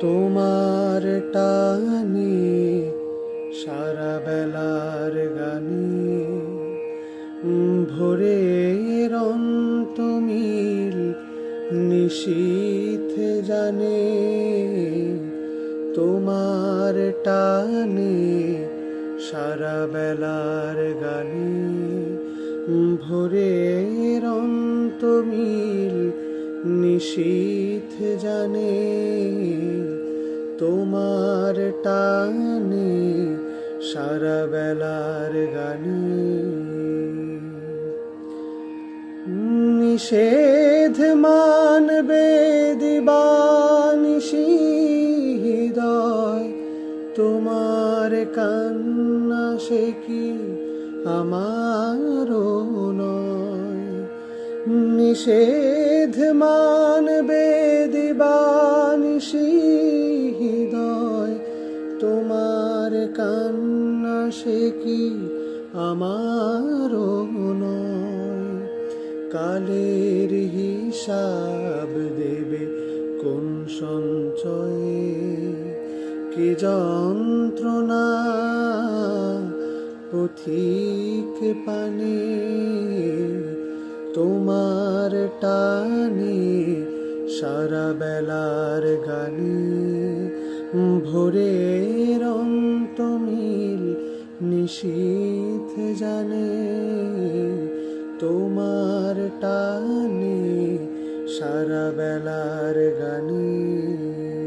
তোমার টানে সারা বেলার গানে ভোরের অন্তমিল নিশীথ জানে, তোমার টানে সারা বেলার গানে ভোরের অন্তমিল নিশীথ জানে। টানে সারা বেলার গানে। নিষেধ মানবে দিবানিশি হৃদয় তোমার কান্না সে কি আমারও নয়। নিষেধ মানবে দিবানিশি সে কি আমার কালের হিসাব দেবে কোন সঞ্চয়ে? কি যন্ত্রণা পথিক পানে? তোমার টানে সারা বেলার গানে, ভোরের অন্তমিল নিশীথ জানে তোমার টানে সারা বেলার গানে।